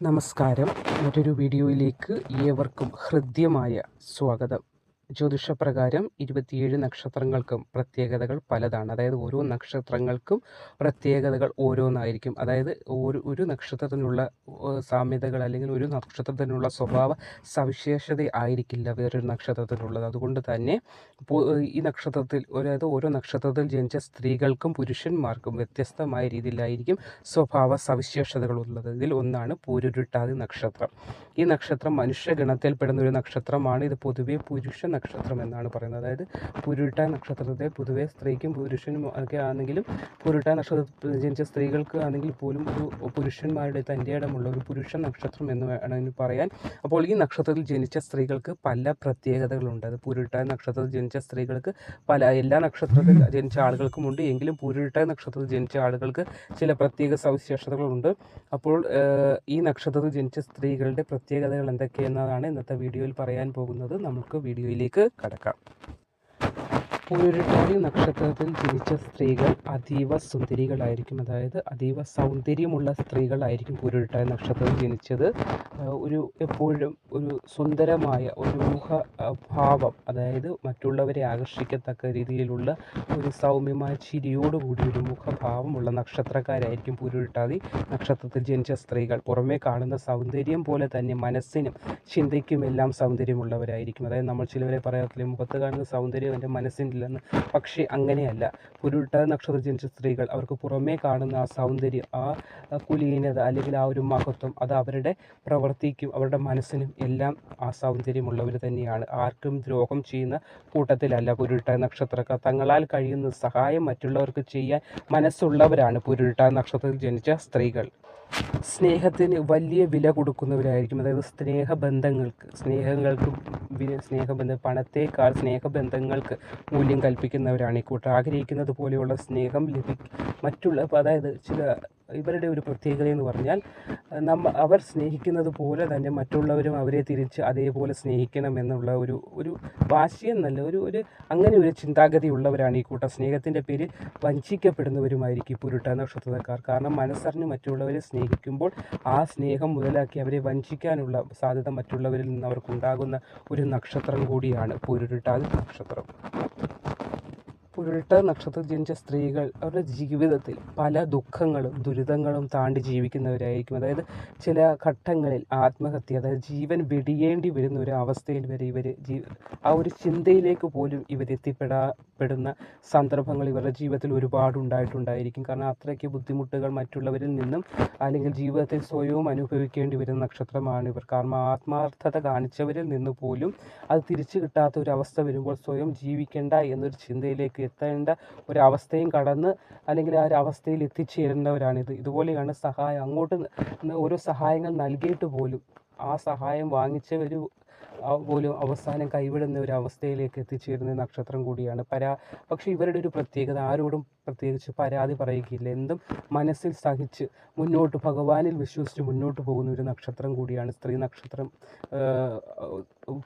നമസ്കാരം. മറ്റൊരു വീഡിയോയിലേക്ക് ഏവർക്കും ഹൃദ്യമായ സ്വാഗതം. ജ്യോതിഷപ്രകാരം ഇരുപത്തിയേഴ് നക്ഷത്രങ്ങൾക്കും പ്രത്യേകതകൾ പലതാണ്. അതായത് ഓരോ നക്ഷത്രങ്ങൾക്കും പ്രത്യേകതകൾ ഓരോന്നായിരിക്കും. അതായത് ഒരു ഒരു നക്ഷത്രത്തിനുള്ള സാമ്യതകൾ അല്ലെങ്കിൽ ഒരു നക്ഷത്രത്തിനുള്ള സ്വഭാവ സവിശേഷത ആയിരിക്കില്ല വേറൊരു നക്ഷത്രത്തിനുള്ളത്. അതുകൊണ്ട് തന്നെ ഈ നക്ഷത്രത്തിൽ അതായത് ഓരോ നക്ഷത്രത്തിൽ ജനിച്ച സ്ത്രീകൾക്കും പുരുഷന്മാർക്കും വ്യത്യസ്തമായ രീതിയിലായിരിക്കും സ്വഭാവ സവിശേഷതകൾ ഉള്ളത്. ഇതിൽ ഒന്നാണ് പൂരുരുട്ടാതി നക്ഷത്രം. ഈ നക്ഷത്രം മനുഷ്യഗണത്തിൽപ്പെടുന്ന ഒരു നക്ഷത്രമാണ്. ഇത് പൊതുവെ പുരുഷ നക്ഷത്രം എന്നാണ് പറയുന്നത്. അതായത് പുരുട്ട നക്ഷത്രത്തെ പൊതുവെ സ്ത്രീക്കും പുരുഷനും ഒക്കെ ആണെങ്കിലും പുരുട്ട നക്ഷത്രത്തിൽ ജനിച്ച സ്ത്രീകൾക്ക് ആണെങ്കിൽ പോലും ഒരു പുരുഷന്മാരുടെ തന്റെ ഇടമുള്ള ഒരു പുരുഷ നക്ഷത്രം എന്ന് വേണമെങ്കിൽ പറയാൻ. അപ്പോൾ ഈ നക്ഷത്രത്തിൽ ജനിച്ച സ്ത്രീകൾക്ക് പല പ്രത്യേകതകളുണ്ട്. അത് പുരുട്ട നക്ഷത്രത്തിൽ ജനിച്ച സ്ത്രീകൾക്ക് പല എല്ലാ നക്ഷത്രത്തിൽ ജനിച്ച ആളുകൾക്കുമുണ്ട് എങ്കിലും പുരുട്ട നക്ഷത്രത്തിൽ ജനിച്ച ആളുകൾക്ക് ചില പ്രത്യേക സവിശേഷതകളുണ്ട്. അപ്പോൾ ഈ നക്ഷത്രത്തിൽ ജനിച്ച സ്ത്രീകളുടെ പ്രത്യേകതകൾ എന്തൊക്കെയെന്നതാണ് ഇന്നത്തെ വീഡിയോയിൽ പറയാൻ പോകുന്നത്. നമുക്ക് വീഡിയോയിലേക്ക് ഉള്ളിലേക്ക് കടക്കാം പൂരുരുട്ടാതി നക്ഷത്രത്തിൽ ജനിച്ച സ്ത്രീകൾ അതീവ സുന്ദരികളായിരിക്കും. അതായത് അതീവ സൗന്ദര്യമുള്ള സ്ത്രീകളായിരിക്കും പൂരുരുട്ടാതി നക്ഷത്രത്തിൽ ജനിച്ചത്. ഒരു എപ്പോഴും ഒരു സുന്ദരമായ ഒരു മുഖ ഭാവം അതായത് മറ്റുള്ളവരെ ആകർഷിക്കത്തക്ക രീതിയിലുള്ള ഒരു സൗമ്യമായ ചിരിയോടുകൂടി ഒരു മുഖഭാവമുള്ള നക്ഷത്രക്കാരായിരിക്കും പൂരുരുട്ടാതി നക്ഷത്രത്തിൽ ജനിച്ച സ്ത്രീകൾ. പുറമേ കാണുന്ന സൗന്ദര്യം പോലെ തന്നെ മനസ്സിനും ചിന്തയ്ക്കും എല്ലാം സൗന്ദര്യമുള്ളവരായിരിക്കും. അതായത് നമ്മൾ ചിലവരെ പറയാത്തില്ലേ മുഖത്ത് കാണുന്ന സൗന്ദര്യം എന്റെ മനസ്സിനില്ലെന്ന് പക്ഷേ അങ്ങനെയല്ല. കുരുട്ട നക്ഷത്രം ജനിച്ച സ്ത്രീകൾ അവർക്ക് പുറമേ കാണുന്ന ആ സൗന്ദര്യം ആ കുലീനത അല്ലെങ്കിൽ ആ ഒരു മഹത്വം അത് അവരുടെ പ്രവൃത്തിക്കും അവരുടെ മനസ്സിനും എല്ലാം ആ സൗന്ദര്യമുള്ളവർ തന്നെയാണ്. ആർക്കും ദ്രോഹം ചെയ്യുന്ന കൂട്ടത്തിലല്ല പുരുട്ട നക്ഷത്രക്കാർ. തങ്ങളാൽ കഴിയുന്ന സഹായം മറ്റുള്ളവർക്ക് ചെയ്യാൻ മനസ്സുള്ളവരാണ് പുരുട്ട നക്ഷത്രത്തിൽ ജനിച്ച സ്ത്രീകൾ. സ്നേഹത്തിന് വലിയ വില കൊടുക്കുന്നവരായിരിക്കും. അതായത് സ്നേഹബന്ധങ്ങൾക്ക് സ്നേഹങ്ങൾക്ക് സ്നേഹബന്ധം പണത്തേക്കാൾ സ്നേഹബന്ധങ്ങൾക്ക് മൂല്യം കൽപ്പിക്കുന്നവരാണ് ഈ കൂട്ടർ. ആഗ്രഹിക്കുന്നത് പോലെയുള്ള സ്നേഹം ലഭി മറ്റുള്ള അതായത് ചില ഇവരുടെ ഒരു പ്രത്യേകത എന്ന് പറഞ്ഞാൽ നമ്മ അവർ സ്നേഹിക്കുന്നത് പോലെ തന്നെ മറ്റുള്ളവരും അവരെ തിരിച്ച് അതേപോലെ സ്നേഹിക്കണം എന്നുള്ള ഒരു ഒരു വാശിയെന്നല്ല ഒരു ഒരു അങ്ങനെ ഒരു ചിന്താഗതി ഉള്ളവരാണ് ഈ കൂട്ടം. സ്നേഹത്തിന്റെ പേരിൽ വഞ്ചിക്കപ്പെടുന്നവരുമായിരിക്കും ഈ പുരുട്ട നക്ഷത്രക്കാർ. കാരണം മനസ്സറിഞ്ഞ് മറ്റുള്ളവരെ സ്നേഹിക്കുമ്പോൾ ആ സ്നേഹം മുതലാക്കി അവരെ വഞ്ചിക്കാനുള്ള സാധ്യത മറ്റുള്ളവരിൽ നിന്ന് അവർക്കുണ്ടാകുന്ന ഒരു നക്ഷത്രം കൂടിയാണ് പുരുട്ടാതി നക്ഷത്രം. പുരുട്ട നക്ഷത്രത്തിൽ ജനിച്ച സ്ത്രീകൾ അവരുടെ ജീവിതത്തിൽ പല ദുഃഖങ്ങളും ദുരിതങ്ങളും താണ്ടി ജീവിക്കുന്നവരായിരിക്കും. അതായത് ചില ഘട്ടങ്ങളിൽ ആത്മഹത്യ അതായത് ജീവൻ വെടിയേണ്ടി വരുന്ന ഒരു അവസ്ഥയിൽ വരെ ഇവർ ആ ഒരു ചിന്തയിലേക്ക് പോലും ഇവരെത്തിപ്പെടാപ്പെടുന്ന സന്ദർഭങ്ങൾ ഇവരുടെ ജീവിതത്തിൽ ഒരുപാട് ഉണ്ടായിട്ടുണ്ടായിരിക്കും. കാരണം അത്രയ്ക്ക് ബുദ്ധിമുട്ടുകൾ മറ്റുള്ളവരിൽ നിന്നും അല്ലെങ്കിൽ ജീവിതത്തിൽ സ്വയവും അനുഭവിക്കേണ്ടി വരുന്ന നക്ഷത്രമാണ് ഇവർ. കാരണം ആത്മാർത്ഥത കാണിച്ചവരിൽ നിന്ന് പോലും അത് തിരിച്ചു കിട്ടാത്ത ഒരു അവസ്ഥ വരുമ്പോൾ സ്വയം ജീവിക്കേണ്ട എന്നൊരു ചിന്തയിലേക്ക് എത്തേണ്ട ഒരവസ്ഥയും കടന്ന് അല്ലെങ്കിൽ ആ ഒരു അവസ്ഥയിൽ എത്തിച്ചേരേണ്ടവരാണിത്. ഇതുപോലെയാണ് സഹായം. അങ്ങോട്ട് ഓരോ സഹായങ്ങൾ നൽകിയിട്ട് പോലും ആ സഹായം വാങ്ങിച്ചവർ പോലും അവസാനം കൈവിടുന്ന ഒരു അവസ്ഥയിലേക്ക് എത്തിച്ചേരുന്ന നക്ഷത്രം കൂടിയാണ് പരാ. പക്ഷേ ഇവരുടെ ഒരു പ്രത്യേകത ആരോടും പ്രത്യേകിച്ച് പരാതി പറയുകയില്ല. എന്തും മനസ്സിൽ സഹിച്ച് മുന്നോട്ട് ഭഗവാനിൽ വിശ്വസിച്ച് മുന്നോട്ട് പോകുന്ന ഒരു നക്ഷത്രം കൂടിയാണ് സ്ത്രീ നക്ഷത്രം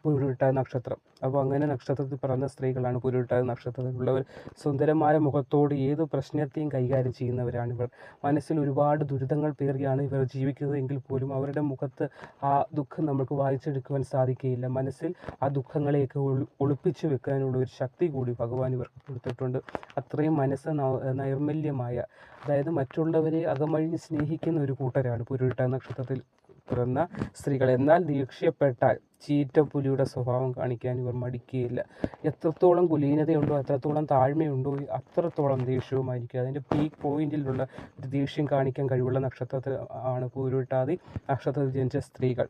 പുരുട്ട നക്ഷത്രം. അപ്പോൾ അങ്ങനെ നക്ഷത്രത്തിൽ പിറന്ന സ്ത്രീകളാണ് പുരുട്ട നക്ഷത്രത്തിലുള്ളവർ. സുന്ദരമായ മുഖത്തോട് ഏത് പ്രശ്നത്തെയും കൈകാര്യം ചെയ്യുന്നവരാണ് ഇവർ. മനസ്സിൽ ഒരുപാട് ദുരിതങ്ങൾ പേറിയാണ് ഇവർ ജീവിക്കുന്നത് എങ്കിൽ പോലും അവരുടെ മുഖത്ത് ആ ദുഃഖം നമുക്ക് വായിച്ചെടുക്കുവാൻ സാധിക്കുകയില്ല മനസ്സിൽ ആ ദുഃഖങ്ങളെയൊക്കെ ഒളി- ഒളിപ്പിച്ചു വെക്കാനുള്ള ഒരു ശക്തി കൂടി ഭഗവാൻ ഇവർക്ക് കൊടുത്തിട്ടുണ്ട്. അത്രയും മനസ്സ് നൈർമല്യമായ അതായത് മറ്റുള്ളവരെ അകമഴിഞ്ഞ് സ്നേഹിക്കുന്ന ഒരു കൂട്ടരാണ് പുരുട്ട നക്ഷത്രത്തിൽ പിറന്ന സ്ത്രീകൾ. എന്നാൽ ദേഷ്യപ്പെട്ടാൽ ചീറ്റപ്പുലിയുടെ സ്വഭാവം കാണിക്കാൻ ഇവർ മടിക്കുകയില്ല. എത്രത്തോളം കുലീനതയുണ്ടോ എത്രത്തോളം താഴ്മയുണ്ടോ അത്രത്തോളം ദേഷ്യവുമായിരിക്കും. അതിന്റെ പീക്ക് പോയിന്റിലുള്ള ദേഷ്യം കാണിക്കാൻ കഴിവുള്ള നക്ഷത്രത്തിൽ ആണ് പൂരുട്ടാതി നക്ഷത്രത്തിൽ ജനിച്ച സ്ത്രീകൾ.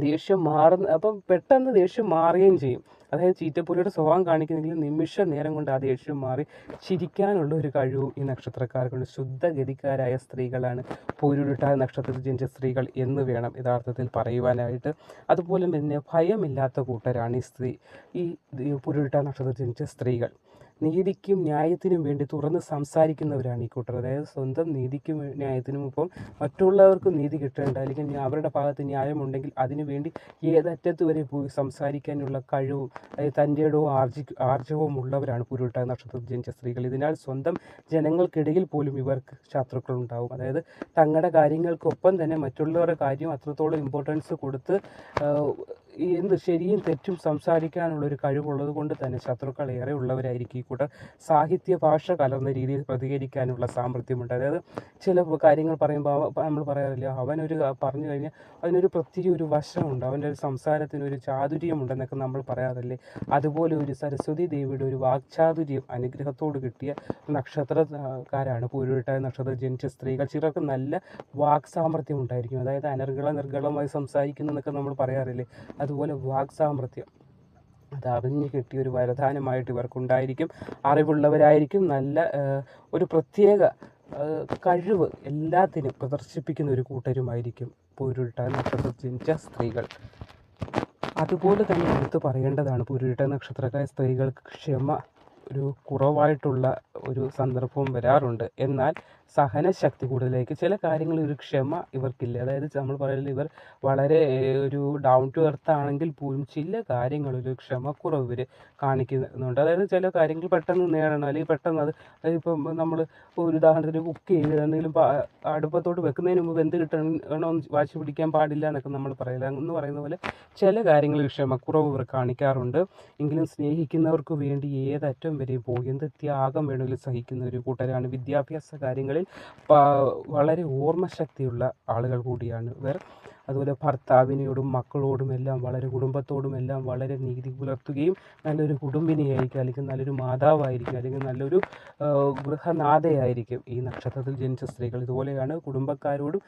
ദേഷ്യം മാറുന്ന അപ്പം പെട്ടെന്ന് ദേഷ്യം മാറുകയും ചെയ്യും. അതായത് ചീറ്റപ്പുലിയുടെ സ്വഭാവം കാണിക്കുന്നെങ്കിൽ നിമിഷ നേരം കൊണ്ട് ആ ദേഷ്യം മാറി ചിരിക്കാനുള്ള ഒരു കഴിവ് ഈ നക്ഷത്രക്കാർക്കുണ്ട്. ശുദ്ധഗതിക്കാരായ സ്ത്രീകളാണ്. പൂരുരുട്ടായ നക്ഷത്രത്തിൽ ജനിച്ച സ്ത്രീകൾ എന്ന് വേണം യഥാർത്ഥത്തിൽ പറയുവാനായിട്ട്. അതുപോലെ തന്നെ ഭയമില്ലാത്ത കൂട്ടരാണ് ഈ സ്ത്രീ ഈ പുരുരുട്ട നക്ഷത്രത്തിൽ ജനിച്ച സ്ത്രീകൾ. നീതിക്കും ന്യായത്തിനും വേണ്ടി തുറന്ന് സംസാരിക്കുന്നവരാണ് ഈ കൂട്ടർ. അതായത് സ്വന്തം നീതിക്കും ന്യായത്തിനും ഒപ്പം മറ്റുള്ളവർക്കും നീതി കിട്ടേണ്ട അല്ലെങ്കിൽ അവരുടെ ഭാഗത്ത് ന്യായമുണ്ടെങ്കിൽ അതിനുവേണ്ടി ഏതറ്റത്ത് വരെ പോയി സംസാരിക്കാനുള്ള കഴിവും അതായത് തന്റെ ഇടവും ആർജി ആർജവും ഉള്ളവരാണ് പുരുട്ടായ നക്ഷത്രത്തിൽ ജനിച്ച സ്ത്രീകൾ. ഇതിനാൽ സ്വന്തം ജനങ്ങൾക്കിടയിൽ പോലും ഇവർക്ക് ശത്രുക്കളുണ്ടാവും. അതായത് തങ്ങളുടെ കാര്യങ്ങൾക്കൊപ്പം തന്നെ മറ്റുള്ളവരുടെ കാര്യം അത്രത്തോളം ഇമ്പോർട്ടൻസ് കൊടുത്ത് എന്ത് ശരിയും തെറ്റും സംസാരിക്കാനുള്ള ഒരു കഴിവുള്ളത് കൊണ്ട് തന്നെ ശത്രുക്കൾ ഏറെ ഉള്ളവരായിരിക്കും ഈ കൂട്ടർ സാഹിത്യ ഭാഷ കലർന്ന രീതിയിൽ പ്രതികരിക്കാനുള്ള സാമർഥ്യമുണ്ട്. അതായത് ചില കാര്യങ്ങൾ പറയുമ്പോൾ നമ്മൾ പറയാറില്ല അവനൊരു പറഞ്ഞു കഴിഞ്ഞാൽ അതിനൊരു പ്രത്യേക ഒരു വശമുണ്ട്. അവന്റെ ഒരു സംസാരത്തിന് ഒരു ചാതുര്യമുണ്ടെന്നൊക്കെ നമ്മൾ പറയാറില്ലേ. അതുപോലെ ഒരു സരസ്വതി ദേവിയുടെ ഒരു വാക്ചാതുര്യം അനുഗ്രഹത്തോട് കിട്ടിയ നക്ഷത്രക്കാരാണ് പൂരുവിട്ടായ നക്ഷത്ര ജനിച്ച സ്ത്രീകൾ. ചിലർക്ക് നല്ല വാക് സാമർഥ്യം ഉണ്ടായിരിക്കും അതായത് അനർഗള നിർഗളമായി സംസാരിക്കുന്നു എന്നൊക്കെ നമ്മൾ പറയാറില്ലേ. അതുപോലെ വാക് സാമർഥ്യം അത് അറിഞ്ഞു കിട്ടിയ ഒരു വരദാനമായിട്ട് ഇവർക്കുണ്ടായിരിക്കും. അറിവുള്ളവരായിരിക്കും നല്ല ഒരു പ്രത്യേക കഴിവ് എല്ലാത്തിനും പ്രദർശിപ്പിക്കുന്ന ഒരു കൂട്ടരുമായിരിക്കും പൂരുരുട്ട നക്ഷത്രത്തിൽ ജനിച്ച സ്ത്രീകൾ. അതുപോലെ തന്നെ എടുത്തു പറയേണ്ടതാണ് പൂരുരുട്ട നക്ഷത്രക്കാരെ സ്ത്രീകൾക്ക് ക്ഷമ ഒരു കുറവായിട്ടുള്ള ഒരു സന്ദർഭവും വരാറുണ്ട്. എന്നാൽ സഹനശക്തി കൂടുതലേക്ക് ചില കാര്യങ്ങളിൽ ഒരു ക്ഷമ ഇവർക്കില്ല. അതായത് നമ്മൾ പറയുന്നത് ഇവർ വളരെ ഒരു ഡൗൺ ടു എർത്ത് ആണെങ്കിൽ പോലും ചില ഒരു ക്ഷമക്കുറവ് ഇവർ കാണിക്കുന്നുണ്ട്. അതായത് ചില കാര്യങ്ങൾ പെട്ടെന്ന് നേടണം. അല്ലെങ്കിൽ പെട്ടെന്ന് അത് ഇപ്പം നമ്മൾ ഒരു ഉദാഹരണത്തിന് കുക്ക് ചെയ്ത് എന്തെങ്കിലും അടുപ്പത്തോട്ട് വെക്കുന്നതിന് മുമ്പ് എന്ത് കിട്ടണം വാശി പിടിക്കാൻ പാടില്ല എന്നൊക്കെ നമ്മൾ പറയില്ല എന്ന് പറയുന്ന പോലെ ചില കാര്യങ്ങളിൽ ക്ഷമക്കുറവ് ഇവർ കാണിക്കാറുണ്ട്. എങ്കിലും സ്നേഹിക്കുന്നവർക്ക് വേണ്ടി ഏതറ്റം വരെയും പോകും എന്ത് ത്യാഗം വേണമെങ്കിലും സഹിക്കുന്ന ഒരു കൂട്ടരാണ് വിദ്യാഭ്യാസ വളരെ ഓർമ്മശക്തിയുള്ള ആളുകൾ കൂടിയാണ് ഇവർ. അതുപോലെ ഭർത്താവിനോടും മക്കളോടും എല്ലാം വളരെ കുടുംബത്തോടും എല്ലാം വളരെ നീതി പുലർത്തുകയും നല്ലൊരു കുടുംബിനിയായിരിക്കും അല്ലെങ്കിൽ നല്ലൊരു മാതാവായിരിക്കും അല്ലെങ്കിൽ നല്ലൊരു ഗൃഹനാഥയായിരിക്കും ഈ നക്ഷത്രത്തിൽ ജനിച്ച സ്ത്രീകൾ. ഇതുപോലെയാണ് കുടുംബക്കാരോടും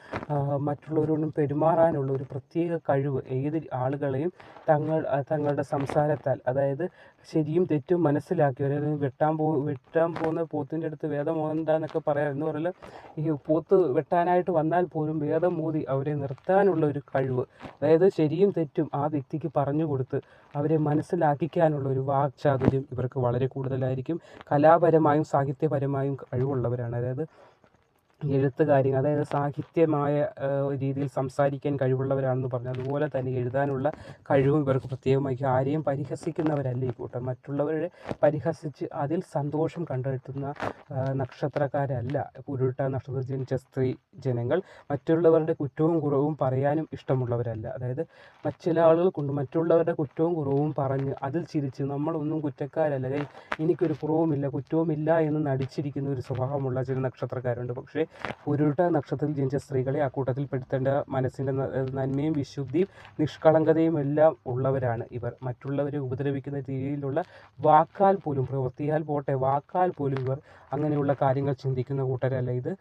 മറ്റുള്ളവരോടും പെരുമാറാനുള്ള ഒരു പ്രത്യേക കഴിവ്. ഏത് ആളുകളെയും തങ്ങൾ തങ്ങളുടെ സംസാരത്താൽ അതായത് ശരിയും തെറ്റും മനസ്സിലാക്കി അവരെ വെട്ടാൻ പോ വെട്ടാൻ പോകുന്ന പോത്തിന്റെ അടുത്ത് വേദം ഓതണ്ടെന്നൊക്കെ പറയാം. എന്ന് പറഞ്ഞാൽ ഈ പോത്ത് വെട്ടാനായിട്ട് വന്നാൽ പോലും വേദം മോതി അവരെ നിർത്താനുള്ള ഒരു കഴിവ്. അതായത് ശരിയും തെറ്റും ആ വ്യക്തിക്ക് പറഞ്ഞു കൊടുത്ത് അവരെ മനസ്സിലാക്കിക്കാനുള്ള ഒരു വാക്ചാതുര്യം ഇവർക്ക് വളരെ കൂടുതലായിരിക്കും. കലാപരമായും സാഹിത്യപരമായും കഴിവുള്ളവരാണ്. അതായത് എഴുത്ത് കാര്യങ്ങൾ അതായത് സാഹിത്യമായ രീതിയിൽ സംസാരിക്കാൻ കഴിവുള്ളവരാണെന്ന് പറഞ്ഞു അതുപോലെ തന്നെ എഴുതാനുള്ള കഴിവും ഇവർക്ക് പ്രത്യേകമായി ആരെയും പരിഹസിക്കുന്നവരല്ല ഈ കൂട്ടം. മറ്റുള്ളവരെ പരിഹസിച്ച് അതിൽ സന്തോഷം കണ്ടെത്തുന്ന നക്ഷത്രക്കാരല്ല ഉരുട്ട നക്ഷത്ര ജനിച്ച സ്ത്രീ ജനങ്ങൾ. മറ്റുള്ളവരുടെ കുറ്റവും കുറവും പറയാനും ഇഷ്ടമുള്ളവരല്ല. അതായത് ചില ആളുകൾ കൊണ്ട് മറ്റുള്ളവരുടെ കുറ്റവും കുറവും പറഞ്ഞ് അതിൽ ചിരിച്ച് നമ്മളൊന്നും കുറ്റക്കാരല്ല. എനിക്കൊരു കുറവുമില്ല കുറ്റവുമില്ല എന്ന് നടിച്ചിരിക്കുന്ന ഒരു സ്വഭാവമുള്ള ചില നക്ഷത്രക്കാരുണ്ട്. പക്ഷേ ഉരുട്ട നക്ഷത്രത്തിൽ ജനിച്ച സ്ത്രീകളെ ആ കൂട്ടത്തിൽ പെടുത്തേണ്ട മനസ്സിന്റെ നന്മയും വിശുദ്ധിയും നിഷ്കളങ്കതയും എല്ലാം ഉള്ളവരാണ് ഇവർ. മറ്റുള്ളവരെ ഉപദ്രവിക്കുന്ന രീതിയിലുള്ള വാക്കാൽ പോലും പ്രവൃത്തിയാൽ പോട്ടെ വാക്കാൽ പോലും ഇവർ അങ്ങനെയുള്ള കാര്യങ്ങൾ ചിന്തിക്കുന്ന കൂട്ടരല്ല ഇത്.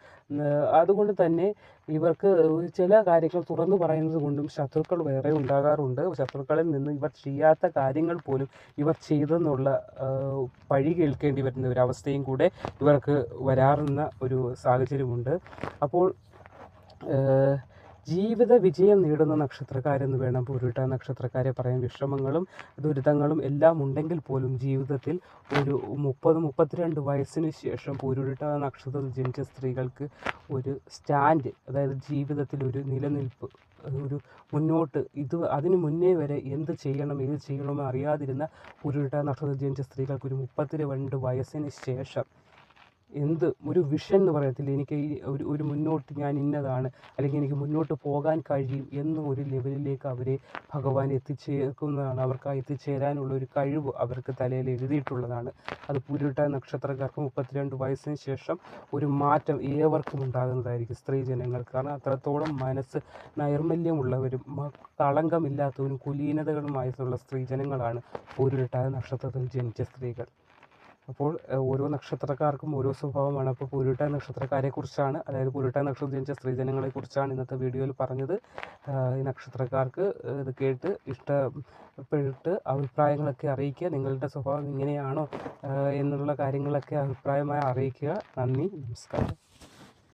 അതുകൊണ്ട് തന്നെ ഇവർക്ക് ചില കാര്യങ്ങൾ തുറന്നു പറയുന്നത് കൊണ്ടും ശത്രുക്കൾ വേറെ ഉണ്ടാകാറുണ്ട്. ശത്രുക്കളിൽ നിന്ന് ഇവർ ചെയ്യാത്ത കാര്യങ്ങൾ പോലും ഇവർ ചെയ്തെന്നുള്ള പഴി കേൾക്കേണ്ടി വരുന്ന ഒരു അവസ്ഥയും കൂടെ ഇവർക്ക് വരാറുന്ന ഒരു സാഹചര്യമുണ്ട്. അപ്പോൾ ജീവിത വിജയം നേടുന്ന നക്ഷത്രക്കാരെന്ന് വേണം പൂരുട്ട നക്ഷത്രക്കാരെ പറയാൻ വിഷമങ്ങളും ദുരിതങ്ങളും എല്ലാം ഉണ്ടെങ്കിൽ പോലും ജീവിതത്തിൽ ഒരു മുപ്പത് മുപ്പത്തിരണ്ട് വയസ്സിന് ശേഷം പൂരുരുട്ട നക്ഷത്രത്തിൽ ജനിച്ച സ്ത്രീകൾക്ക് ഒരു സ്റ്റാൻഡ് അതായത് ജീവിതത്തിൽ ഒരു നിലനിൽപ്പ് ഒരു മുന്നോട്ട് ഇത് അതിന് മുന്നേ വരെ എന്ത് ചെയ്യണം ഏത് ചെയ്യണമെന്ന് അറിയാതിരുന്ന പൂരുരുട്ട നക്ഷത്രത്തിൽ ജനിച്ച സ്ത്രീകൾക്ക് ഒരു മുപ്പത്തിരണ്ട് വയസ്സിന് ശേഷം എന്ത് ഒരു വിഷൻ എന്ന് പറയത്തില്ല? എനിക്ക് ഒരു ഒരു മുന്നോട്ട് ഞാൻ ഇന്നതാണ്. അല്ലെങ്കിൽ എനിക്ക് മുന്നോട്ട് പോകാൻ കഴിയും എന്ന ഒരു ലെവലിലേക്ക് അവരെ ഭഗവാൻ എത്തിച്ചേർക്കുന്നതാണ്. അവർക്ക് ആ എത്തിച്ചേരാനുള്ള ഒരു കഴിവ് അവർക്ക് തലയിൽ എഴുതിയിട്ടുള്ളതാണ്. അത് പുരുട്ട നക്ഷത്രക്കാർക്ക് മുപ്പത്തിരണ്ട് വയസ്സിന് ശേഷം ഒരു മാറ്റം ഏവർക്കും ഉണ്ടാകുന്നതായിരിക്കും സ്ത്രീ ജനങ്ങൾക്ക്. കാരണം അത്രത്തോളം മനസ്സ് നൈർമല്യമുള്ളവരും കളങ്കമില്ലാത്തവരും കുലീനതകളുമായിട്ടുള്ള സ്ത്രീ ജനങ്ങളാണ് നക്ഷത്രത്തിൽ ജനിച്ച സ്ത്രീകൾ. അപ്പോൾ ഓരോ നക്ഷത്രക്കാർക്കും ഓരോ സ്വഭാവമാണ്. അപ്പോൾ പുരുട്ട നക്ഷത്രക്കാരെ കുറിച്ചാണ് അതായത് പുരുട്ട നക്ഷത്രം ജനിച്ച സ്ത്രീജനങ്ങളെ കുറിച്ചാണ് ഇന്നത്തെ വീഡിയോയിൽ പറഞ്ഞത്. ഈ നക്ഷത്രക്കാർക്ക് ഇത് കേട്ട് ഇഷ്ടപ്പെട്ട് അഭിപ്രായങ്ങളൊക്കെ അറിയിക്കുക നിങ്ങളുടെ സ്വഭാവം ഇങ്ങനെയാണോ എന്നുള്ള കാര്യങ്ങളൊക്കെ അഭിപ്രായമായി അറിയിക്കുക. നന്ദി നമസ്കാരം.